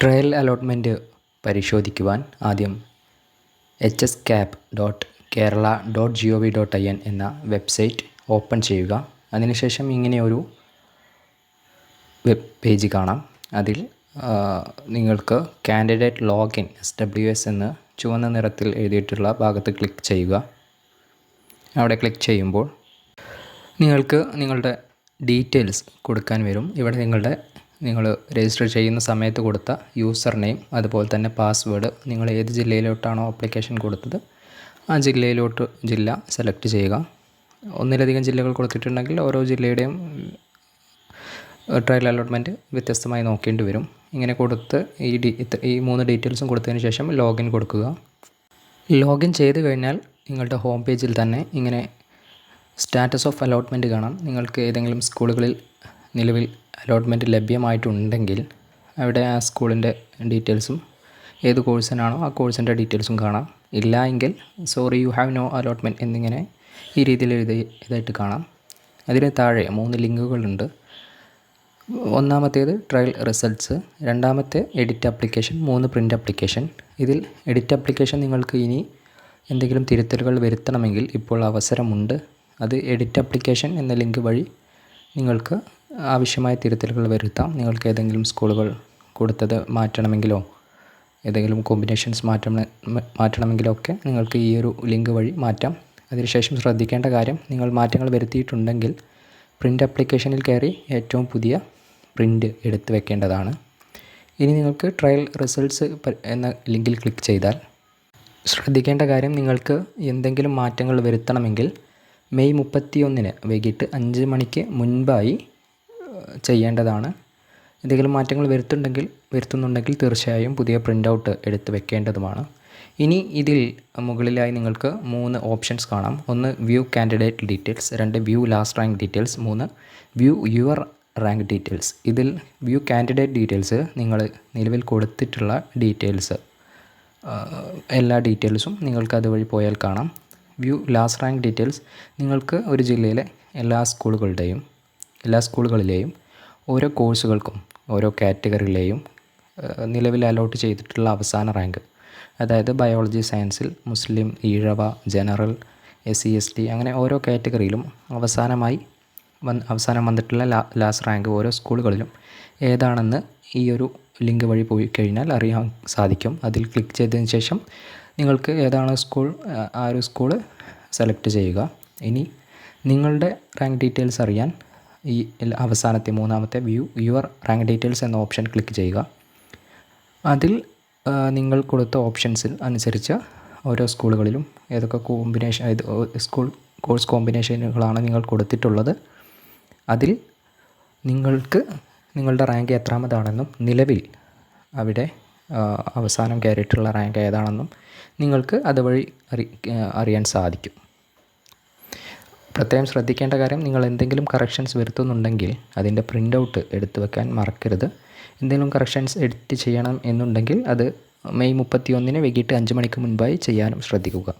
Trial allotment പരിശോധിക്കുവാൻ ആദ്യം H S cap dot Kerala dot G O V dot I N എന്ന website open ചെയ്യുക. അതിനുശേഷം ഇങ്ങനെയൊരു വെബ് പേജ് കാണാം. അതിൽ നിങ്ങൾക്ക് candidate login S W S എന്ന് ചുവന്ന നിറത്തിൽ എഴുതിയിട്ടുള്ള ഭാഗത്ത് ക്ലിക്ക് ചെയ്യുക. അവിടെ ക്ലിക്ക് ചെയ്യുമ്പോൾ നിങ്ങൾക്ക് നിങ്ങളുടെ ഡീറ്റെയിൽസ് കൊടുക്കാൻ വരും. ഇവിടെ നിങ്ങളുടെ നിങ്ങൾ രജിസ്റ്റർ ചെയ്യുന്ന സമയത്ത് കൊടുത്ത യൂസർ നെയിം അതുപോലെ തന്നെ പാസ്വേഡ് നിങ്ങൾ ഏത് ജില്ലയിലോട്ടാണോ അപ്ലിക്കേഷൻ കൊടുത്തത് ആ ജില്ലയിലോട്ട് ജില്ല സെലക്ട് ചെയ്യുക. ഒന്നിലധികം ജില്ലകൾ കൊടുത്തിട്ടുണ്ടെങ്കിൽ ഓരോ ജില്ലയുടെയും ട്രയൽ അലോട്ട്മെന്റ് വ്യത്യസ്തമായി നോക്കേണ്ടി വരും. ഇങ്ങനെ കൊടുത്ത് ഈ ഡി ഈ മൂന്ന് ഡീറ്റെയിൽസും കൊടുത്തതിന് ശേഷം ലോഗിൻ കൊടുക്കുക. ലോഗിൻ ചെയ്ത് കഴിഞ്ഞാൽ നിങ്ങളുടെ ഹോം പേജിൽ തന്നെ ഇങ്ങനെ സ്റ്റാറ്റസ് ഓഫ് അലോട്ട്മെന്റ് കാണാം. നിങ്ങൾക്ക് ഏതെങ്കിലും സ്കൂളുകളിൽ നിലവിൽ അലോട്ട്മെന്റ് ലഭ്യമായിട്ടുണ്ടെങ്കിൽ അവിടെ ആ സ്കൂളിന്റെ ഡീറ്റെയിൽസും ഏത് കോഴ്സിനാണോ ആ കോഴ്സിന്റെ ഡീറ്റെയിൽസും കാണാം. ഇല്ല എങ്കിൽ sorry you have no allotment എന്നിങ്ങനെ ഈ രീതിയിൽ എഴുതി ഇതായിട്ട് കാണാം. അതിന് താഴെ മൂന്ന് ലിങ്കുകളുണ്ട്. ഒന്നാമത്തേത് ട്രയൽ റിസൾട്ട്സ് രണ്ടാമത്തെ എഡിറ്റ് ആപ്ലിക്കേഷൻ മൂന്ന് പ്രിന്റ് ആപ്ലിക്കേഷൻ ഇതിൽ എഡിറ്റ് ആപ്ലിക്കേഷൻ നിങ്ങൾക്ക് ഇനി എന്തെങ്കിലും തിരുത്തലുകൾ വരുത്തണമെങ്കിൽ ഇപ്പോൾ അവസരമുണ്ട്. അത് എഡിറ്റ് ആപ്ലിക്കേഷൻ എന്ന ലിങ്ക് വഴി നിങ്ങൾക്ക് ആവശ്യമായ തിരുത്തലുകൾ വരുത്താം. നിങ്ങൾക്ക് ഏതെങ്കിലും സ്കൂളുകൾ കൊടുത്തത് മാറ്റണമെങ്കിലോ ഏതെങ്കിലും കോമ്പിനേഷൻസ് മാറ്റണം മാറ്റണമെങ്കിലോ ഒക്കെ നിങ്ങൾക്ക് ഈ ഒരു ലിങ്ക് വഴി മാറ്റാം. അതിനുശേഷം ശ്രദ്ധിക്കേണ്ട കാര്യം നിങ്ങൾ മാറ്റങ്ങൾ വരുത്തിയിട്ടുണ്ടെങ്കിൽ പ്രിന്റ് അപ്ലിക്കേഷനിൽ കയറി ഏറ്റവും പുതിയ പ്രിന്റ് എടുത്ത് വെക്കേണ്ടതാണ്. ഇനി നിങ്ങൾക്ക് ട്രയൽ റിസൾട്ട്സ് എന്ന ലിങ്കിൽ ക്ലിക്ക് ചെയ്താൽ ശ്രദ്ധിക്കേണ്ട കാര്യം നിങ്ങൾക്ക് എന്തെങ്കിലും മാറ്റങ്ങൾ വരുത്തണമെങ്കിൽ മെയ് മുപ്പത്തിയൊന്നിന് വൈകിട്ട് അഞ്ച് മണിക്ക് മുൻപായി ചെയ്യേണ്ടതാണ്. എന്തെങ്കിലും മാറ്റങ്ങൾ വരുത്തുണ്ടെങ്കിൽ വരുത്തുന്നുണ്ടെങ്കിൽ തീർച്ചയായും പുതിയ പ്രിന്റ് ഔട്ട് എടുത്ത് വെക്കേണ്ടതുമാണ്. ഇനി ഇതിൽ മുകളിലായി നിങ്ങൾക്ക് മൂന്ന് ഓപ്ഷൻസ് കാണാം. ഒന്ന് വ്യൂ കാൻഡിഡേറ്റ് ഡീറ്റെയിൽസ് രണ്ട് വ്യൂ ലാസ്റ്റ് റാങ്ക് ഡീറ്റെയിൽസ് മൂന്ന് വ്യൂ യുവർ റാങ്ക് ഡീറ്റെയിൽസ് ഇതിൽ വ്യൂ കാൻഡിഡേറ്റ് ഡീറ്റെയിൽസ് നിങ്ങൾ നിലവിൽ കൊടുത്തിട്ടുള്ള ഡീറ്റെയിൽസ് എല്ലാ ഡീറ്റെയിൽസും നിങ്ങൾക്ക് അതുവഴി പോയാൽ കാണാം. വ്യൂ ലാസ്റ്റ് റാങ്ക് ഡീറ്റെയിൽസ് നിങ്ങൾക്ക് ഒരു ജില്ലയിലെ എല്ലാ സ്കൂളുകളുടെയും എല്ലാ സ്കൂളുകളിലെയും ഓരോ കോഴ്സുകൾക്കും ഓരോ കാറ്റഗറിയിലെയും നിലവിൽ അലോട്ട് ചെയ്തിട്ടുള്ള അവസാന റാങ്ക്. അതായത് ബയോളജി സയൻസിൽ Muslim Ezhava general S C S T അങ്ങനെ ഓരോ കാറ്റഗറിയിലും അവസാനമായി വന്ന് അവസാനം വന്നിട്ടുള്ള ലാസ്റ്റ് റാങ്ക് ഓരോ സ്കൂളുകളിലും ഏതാണെന്ന് ഈ ഒരു ലിങ്ക് വഴി പോയി കഴിഞ്ഞാൽ അറിയാൻ സാധിക്കും. അതിൽ ക്ലിക്ക് ചെയ്തതിന് ശേഷം നിങ്ങൾക്ക് ഏതാണ് സ്കൂൾ ആ ഒരു സ്കൂൾ സെലക്ട് ചെയ്യുക. ഇനി നിങ്ങളുടെ റാങ്ക് ഡീറ്റെയിൽസ് അറിയാൻ ഈ അവസാനത്തെ മൂന്നാമത്തെ വ്യൂ യുവർ റാങ്ക് ഡീറ്റെയിൽസ് എന്ന ഓപ്ഷൻ ക്ലിക്ക് ചെയ്യുക. അതിൽ നിങ്ങൾ കൊടുത്ത ഓപ്ഷൻസിൽ അനുസരിച്ച് ഓരോ സ്കൂളുകളിലും ഏതൊക്കെ കോമ്പിനേഷൻ ഏത് സ്കൂൾ കോഴ്സ് കോമ്പിനേഷനുകളാണ് നിങ്ങൾ കൊടുത്തിട്ടുള്ളത്. അതിൽ നിങ്ങൾക്ക് നിങ്ങളുടെ റാങ്ക് എത്രാമതാണെന്നും നിലവിൽ അവിടെ അവസാനം കയറിയിട്ടുള്ള റാങ്ക് ഏതാണെന്നും നിങ്ങൾക്ക് അതുവഴി അറി അറിയാൻ സാധിക്കും. പ്രത്യേകം ശ്രദ്ധിക്കേണ്ട കാര്യം നിങ്ങൾ എന്തെങ്കിലും കറക്ഷൻസ് വരുത്തുന്നുണ്ടെങ്കിൽ അതിന്റെ പ്രിന്റ് ഔട്ട് എടുത്തു വെക്കാൻ മറക്കരുത്. എന്തെങ്കിലും കറക്ഷൻസ് എഡിറ്റ് ചെയ്യണം എന്നുണ്ടെങ്കിൽ അത് മെയ് മുപ്പത്തി ഒന്നിന് വൈകിട്ട് അഞ്ച് മണിക്ക് മുൻപായി ചെയ്യാനും ശ്രദ്ധിക്കുക.